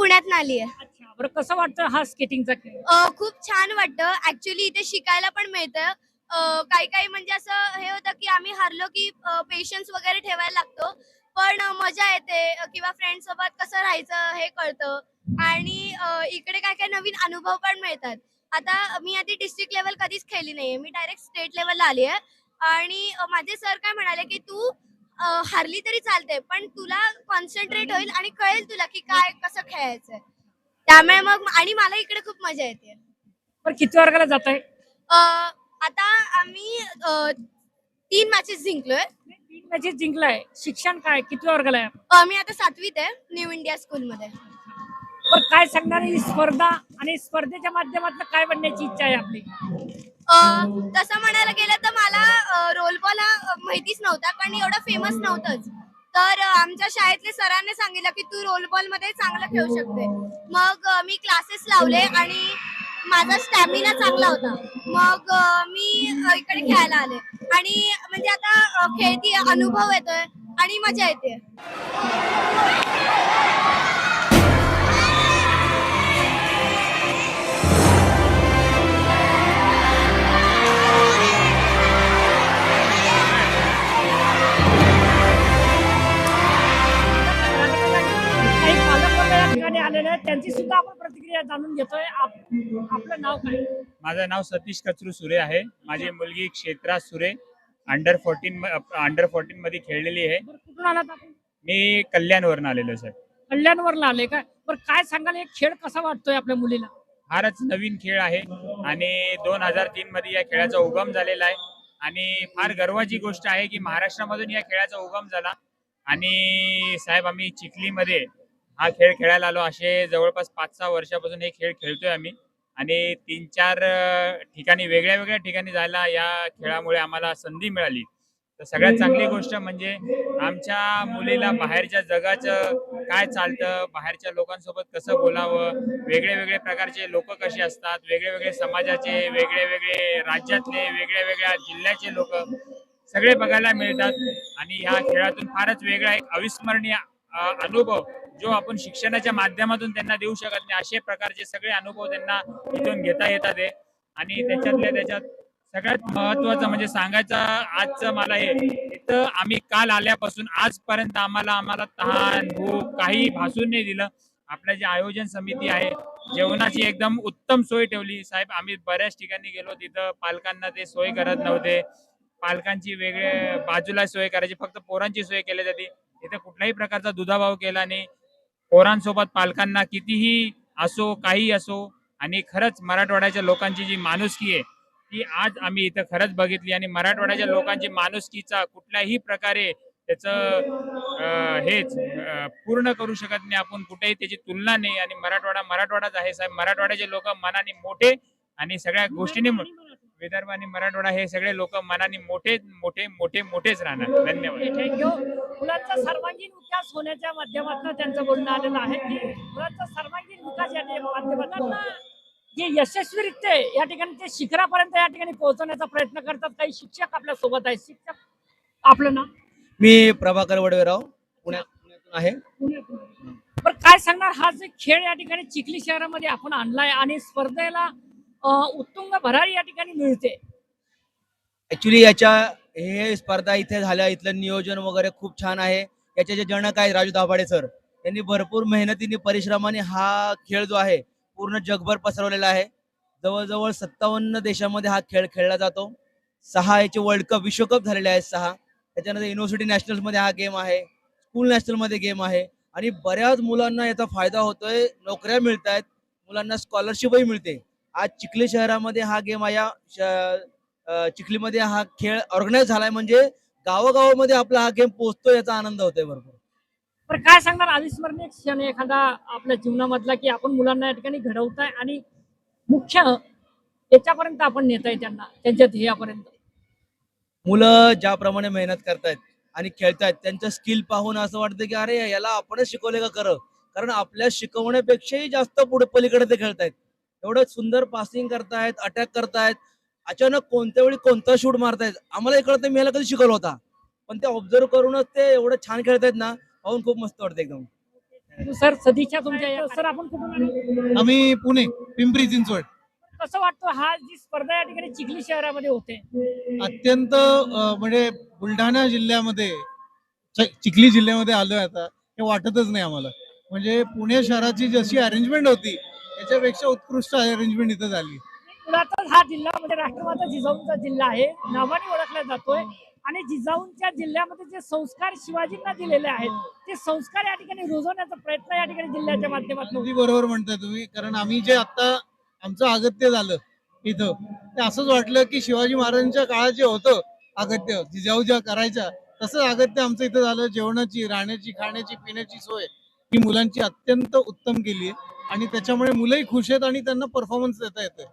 पुण्यात आली आहे. अच्छा बरं कसं वाटतं हा स्केटिंगचा खेळ? अ, खूप छान वाटतं. ऍक्च्युली इथे शिकायला पण मिळतं. अ, काही काही म्हणजे असं हे होतं की आम्ही हरलो की पेशन्स वगैरे ठेवायला लागतो. पण अ, मजा येते. अ, किंवा फ्रेंड सोबत कसं राहायचं हे कळतं. आणि अ, इकडे काय काय नवीन अनुभव पण मिळतात. आता मी आधी डिस्ट्रिक्ट लेवल कधीच खेळली नाहीये. मी डायरेक्ट स्टेट लेवलला आली आहे. आणि अ, माझे सर काय म्हणाले की तू हारली तरी चालते पण तुला कॉन्सन्ट्रेट होईल आणि कळेल तुला की काय कसं खेळायचंय. त्यामुळे मग आणि मला इकडे खूप मजा येते. बरं किती वर्गाला जात आहे अ, आता आम्ही अ, तीन मॅचेस जिंकलोय. तीन मॅचेस जिंकलाय. शिक्षण काय? किती वर्गाला आहे? अ, मी आता सातवीत आहे न्यू इंडिया स्कूलमध्ये बरं काय सांगणार ही स्पर्धा आणि स्पर्धेच्या माध्यमातून काय बनण्याची इच्छा आहे आपली? अ, तसं म्हणायला गेलं तर मला रोल बॉल हा अ, माहितीच नव्हता कारण एवढं फेमस नव्हतंच. तर आमच्या शाळेतले सरांनी सांगितलं की तू रोल बॉलमध्ये चांगलं खेळू शकते. मग मी क्लासेस लावले आणि माझा स्टॅमिना चांगला होता. मग मी इकडे खेळायला आले. आणि म्हणजे आता खेळती अनुभव येतोय आणि मजा येते आलेले आहेत त्यांची सुद्धा आपण प्रतिक्रिया जाणून घेतोय. आप- आपलं नाव काय? माझं नाव सतीश कचरू सुरे आहे. माझी मुलगी क्षेत्रा सुरे. अंडर फोर्टीन अंडर फोर्टीन मध्ये खेळलेली आहे. बरं कुठून आलात आपण? मी कल्याणवरून आलेलो सर. कल्याणवरला आले काय बरं काय सांगाल एक खेळ कसा वाटतोय आपल्या मुलीला? फारच नवीन खेळ आहे आणि दोन हजार तीन मध्ये या खेळाचा उगम झालेला आहे. आणि फार गर्वाची गोष्ट आहे की महाराष्ट्रामधून या खेळाचा उगम झाला. आणि साहेब आम्ही चिखलीमध्ये हा खेळ खेळायला आलो. असे जवळपास पाच सहा वर्षापासून हे खेळ खेळतोय आम्ही. आणि तीन चार ठिकाणी वेगळ्या वेगळ्या ठिकाणी जायला या खेळामुळे आम्हाला संधी मिळाली. तर सगळ्यात चांगली गोष्ट म्हणजे आमच्या मुलीला बाहेरच्या जगाचं काय चालतं बाहेरच्या लोकांसोबत कसं बोलावं वेगळे वेगळे प्रकारचे लोक कसे असतात वेगळे वेगळे समाजाचे वेगळे वेगळे राज्यातले वेगळ्या वेगळ्या जिल्ह्याचे लोक सगळे बघायला मिळतात. आणि ह्या खेळातून फारच वेगळा एक अविस्मरणीय अनुभव जो आपण शिक्षणाच्या माध्यमातून त्यांना देऊ शकत नाही असे प्रकारचे सगळे अनुभव त्यांना इथून घेता येतात आहे आणि त्याच्यातल्या त्याच्यात सगळ्यात महत्वाचं म्हणजे सांगायचं आजचं मला हे इथं आम्ही काल आल्यापासून आजपर्यंत आम्हाला आम्हाला तहान भूक काही भासून नाही दिलं. आपलं जे आयोजन समिती आहे जेवणाची एकदम उत्तम सोय ठेवली. साहेब आम्ही बऱ्याच ठिकाणी गेलो तिथं. पालकांना ते सोय करत नव्हते. पालकांची वेगळे बाजूला सोय करायची फक्त पोरांची सोय केली जाते. इथे कुठल्याही प्रकारचा दुधाभाव केला नाही. पोरांसोबत पालकांना कितीही असो काही असो आणि खरंच मराठवाड्याच्या लोकांची जी माणुसकी आहे ती आज आम्ही इथं खरंच बघितली. आणि मराठवाड्याच्या लोकांची माणुसकीचा कुठल्याही प्रकारे त्याचं हेच पूर्ण करू शकत नाही आपण. कुठेही त्याची तुलना नाही. आणि मराठवाडा मराठवाडाच आहे साहेब. मराठवाड्याचे लोक मनाने मोठे आणि सगळ्या गोष्टीने विदर्भ आणि मराठवाडा हे सगळे लोक मनाने मोठे मोठे मोठे मोठेच राहणार. धन्यवाद. थँक्यू. मुलांचा सर्वांगीण विकास होण्याच्या माध्यमातून त्यांचं बोलणं आलेलं आहे. की मुलांचा सर्वांगीण विकास या माध्यमातून जे यशस्वीरित्या या ठिकाणी ते शिखरापर्यंत या ठिकाणी पोहोचवण्याचा प्रयत्न करतात काही शिक्षक आपल्यासोबत आहेत. शिक्षक आपलं नाव? मी प्रभाकर वडवेराव पुण्यात पुण्यातून आहे. पुण्यातून. बरं काय सांगणार? हा जे खेळ या ठिकाणी चिखली शहरामध्ये आपण आणलाय आणि स्पर्धेला उत्तुंग भरारी या ठिकाणी मिळते. ऍक्च्युली याच्या हे स्पर्धा इथे झाल्या इथलं नियोजन वगैरे खूप छान आहे. याचे जे जनक आहेत राजू दाभाडे सर यांनी भरपूर मेहनतीने परिश्रमाने हा खेळ जो आहे पूर्ण जगभर पसरवलेला आहे. जवळजवळ सत्तावन्न देशामध्ये हा खेळ खेळला जातो. सहा याचे वर्ल्ड कप विश्वकप झालेले आहेत सहा. त्याच्यानंतर युनिव्हर्सिटी नॅशनल्समध्ये हा गेम आहे स्कूल नॅशनलमध्ये गेम आहे. आणि बऱ्याच मुलांना याचा फायदा होतोय नोकऱ्या मिळत आहेत मुलांना स्कॉलरशिपही मिळते. आज चिखली शहरामध्ये हा गेम या चिखलीमध्ये हा खेळ ऑर्गनाईज झालाय म्हणजे गावोगावामध्ये आपला हा गेम पोहोचतो याचा आनंद होतोय भरपूर. बरं काय सांगणार? अविस्मरणीय क्षण एखादा आपल्या जीवनामधला की आपण मुलांना या ठिकाणी घडवताय आणि मुख्य याच्यापर्यंत आपण नेताय त्यांना त्यांच्या ध्येयापर्यंत मुलं ज्याप्रमाणे मेहनत करतायत आणि खेळतायत त्यांचं स्किल पाहून असं वाटतं की अरे याला आपणच शिकवले का खरं? कारण आपल्या शिकवण्यापेक्षाही जास्त पुढे पलीकडे ते खेळतायत. एवढं सुंदर पासिंग करतायत अटॅक करतायत. अचानक कोणत्या वेळी कोणता शूट मारतायत? आम्हाला हे कळत नाही मी याला कधी शिकवलं होता. पण ते ऑब्झर्व करूनच ते एवढं छान खेळतायत ना पाहून खूप मस्त वाटतं एकदम. सर सदिच्छा तुमच्या सर आपण कुठून? आम्ही पुणे पिंपरी चिंचवड. कसं वाटतं हा जी स्पर्धा या ठिकाणी चिखली शहरामध्ये होते? अत्यंत म्हणजे बुलढाणा जिल्ह्यामध्ये चिखली जिल्ह्यामध्ये आलोय आता. हे वाटतच नाही आम्हाला. म्हणजे पुणे शहराची जशी अरेंजमेंट होती त्याच्यापेक्षा उत्कृष्ट अरेंजमेंट इथं झाली. मुळातच हा जिल्हा म्हणजे राष्ट्रमाता जिजाऊंचा जिल्हा आहे. नावाने ओळखला जातोय. आणि जिजाऊंच्या जिल्ह्यामध्ये जे संस्कार शिवाजींना दिलेले आहेत ते संस्कार या ठिकाणी रुजवण्याचा प्रयत्न या ठिकाणी जिल्ह्याच्या माध्यमातून बरोबर म्हणताय तुम्ही. कारण आम्ही जे आता आमचं अगत्य झालं इथं ते असंच वाटलं की शिवाजी महाराजांच्या काळात जे होतं अगत्य जिजाऊ ज्या करायच्या तसंच अगत्य आमचं इथं झालं. जेवणाची राहण्याची खाण्याची पिण्याची सोय. ही मुलांची अत्यंत उत्तम केली आहे आणि त्याच्यामुळे मुलंही खुश आहेत आणि त्यांना परफॉर्मन्स देता येतोय.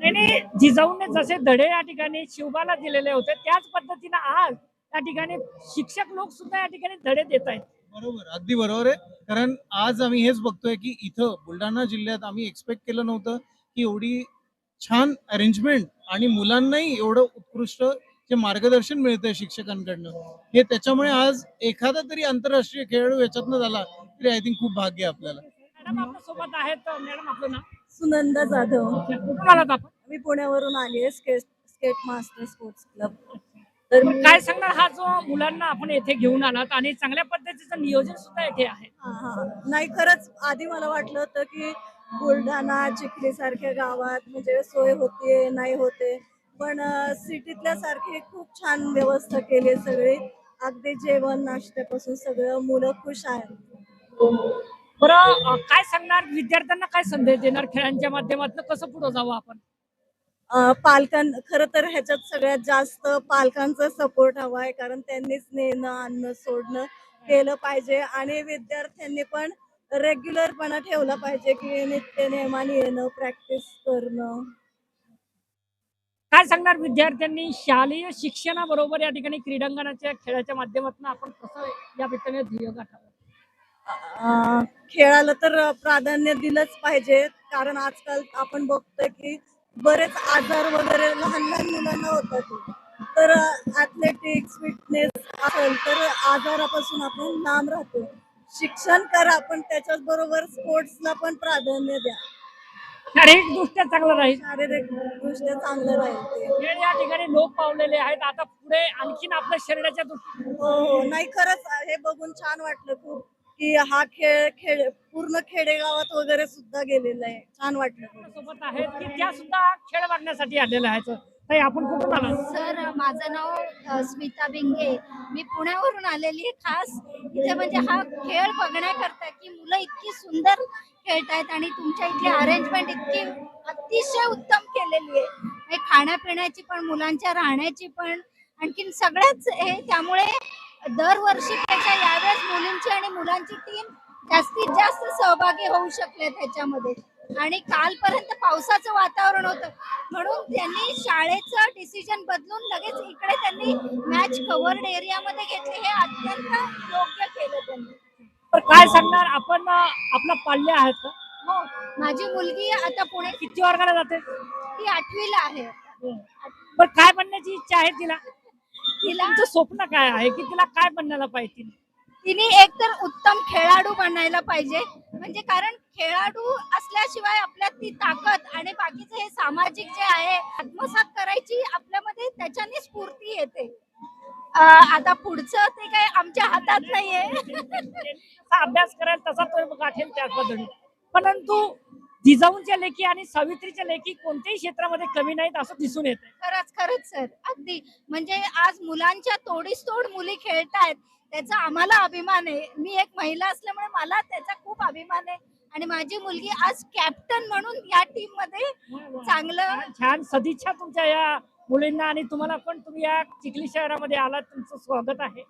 नाही नाही जिजाऊने जसे धडे या ठिकाणी शिवबाला दिलेले होते त्याच पद्धतीनं आज या ठिकाणी शिक्षक लोक सुद्धा या ठिकाणी धडे देत आहेत. बरोबर अगदी बरोबर आहे. कारण आज आम्ही हेच बघतोय की इथं बुलढाणा जिल्ह्यात आम्ही एक्सपेक्ट केलं नव्हतं की एवढी छान अरेंजमेंट आणि मुलांनाही एवढं उत्कृष्ट जे मार्गदर्शन मिळतंय शिक्षकांकडनं हे त्याच्यामुळे आज एखादा तरी आंतरराष्ट्रीय खेळाडू याच्यातनं झाला तरी आय थिंक खूप भाग्य आहे आपल्याला. मॅडम आपल्यासोबत आहेत मॅडम आपलं नाव? सुनंदा जाधव. कुठून आलात आपण? मी पुण्यावरून आली आहे skate skate master sports club. तर मी काय सांगणार हा जो मुलांना आपण येथे घेऊन आलात आणि चांगल्या पद्धतीचं नियोजन सुद्धा येथे आहे. हा, हा. नाही खरंच आधी मला वाटलं होतं की बुलढाणा चिखली सारख्या गावात म्हणजे सोय होतीये नाही होते. पण सिटीतल्या सारखी खूप छान व्यवस्था केली सगळी. अगदी जेवण नाश्त्यापासून सगळं मुलं खुश आहेत. बरं अं, काय सांगणार? विद्यार्थ्यांना काय संदेश देणार? खेळांच्या माध्यमातून कसं पुढे जावं आपण? अं, पालकां खर तर ह्याच्यात सगळ्यात जास्त पालकांचा सपोर्ट हवा आहे. कारण त्यांनीच नेणं आणणं सोडणं केलं पाहिजे. आणि विद्यार्थ्यांनी पण रेग्युलरपणा ठेवला पाहिजे की नित्य नेमाने येणं प्रॅक्टिस करणं. काय सांगणार विद्यार्थ्यांनी? शालेय शिक्षणाबरोबर या ठिकाणी क्रीडांगणाच्या खेळाच्या माध्यमातून आपण कसं या ठिकाणी ध्येय गाठावं? खेळाला तर प्राधान्य दिलंच पाहिजे. कारण आजकाल आपण बघतोय की बरेच आजार वगैरे लहान लहान मुलांना होतात. तर ऍथलेटिक्स फिटनेस असेल तर आजारापासून आपण लांब राहतो. शिक्षण करा पण त्याच्याच बरोबर स्पोर्ट्सला पण प्राधान्य द्या. शारीरिक दृष्ट्या चांगलं राहील. शारीरिक दृष्ट्या चांगलं राहील ते. खेळ या ठिकाणी लोप पावलेले आहेत आता पुढे आणखीन आपल्या शरीराच्या हो हो. नाही खरंच हे बघून छान वाटलं खूप की हा खेळ खेळ पूर्ण खेडेगावात वगैरे सुद्धा गेलेला आहे. छान वाटलं. सोबत आहेत की त्या सुद्धा खेळ बघण्यासाठी आलेल्या आहेत? ताई आपण कुठून आला सर माझं नाव अ, स्मिता बिंगे. मी पुण्यावरून आलेली आहे खास इथे म्हणजे हा खेळ बघण्याकरता की मुलं इतकी सुंदर खेळतायत आणि तुमच्या इथली अरेंजमेंट इतकी अतिशय उत्तम केलेली आहे. म्हणजे खाण्यापिण्याची पण मुलांच्या राहण्याची पण आणखीन सगळ्याच हे त्यामुळे दरवर्षीपेक्षा यावेळेस मुलींची आणि मुलांची टीम जास्तीत जास्त सहभागी होऊ शकले त्याच्यामध्ये. आणि कालपर्यंत पावसाचं वातावरण होतं. म्हणून त्यांनी शाळेचं डिसिजन बदलून लगेच इकडे त्यांनी मॅच कव्हर्ड एरियामध्ये घेतली. हे अत्यंत योग्य केलं त्यांनी. तर काय सांगणार? आपण आपला पाल्य आहेत का? हो माझी मुलगी आता पुणे किती वर्गाला जाते? ती आठवीला आहे. पण काय बनण्याची इच्छा आहे तिला? तिला स्वप्न काय आहे की तिला काय बनण्याला पाहिजे तिने? तिने एकतर उत्तम खेळाडू बनायला पाहिजे. म्हणजे कारण खेळाडू असल्याशिवाय आपल्यात ती ताकद आणि बाकीचे हे सामाजिक जे आहे आत्मसात करायची आपल्यामध्ये त्याच्याने स्फूर्ती येते. आता पुढचं ते काय आमच्या हातात नाहीये. अभ्यास कराल तसा तो गाठेल त्याच पद्धतीने परंतु जिजाऊंच्या लेखी आणि सावित्रीच्या लेखी कोणत्याही क्षेत्रामध्ये कमी नाहीत असं दिसून येत खरंच खरंच सर. अगदी. म्हणजे आज मुलांच्या तोडीस तोड मुली खेळतायत त्याचा आम्हाला अभिमान आहे. मी एक महिला असल्यामुळे मला त्याचा खूप अभिमान आहे. आणि माझी मुलगी आज कॅप्टन म्हणून या टीममध्ये चांगलं छान सदिच्छा तुमच्या या मुलींना आणि तुम्हाला पण तुम्ही या चिखली शहरामध्ये आलात तुमचं स्वागत आहे.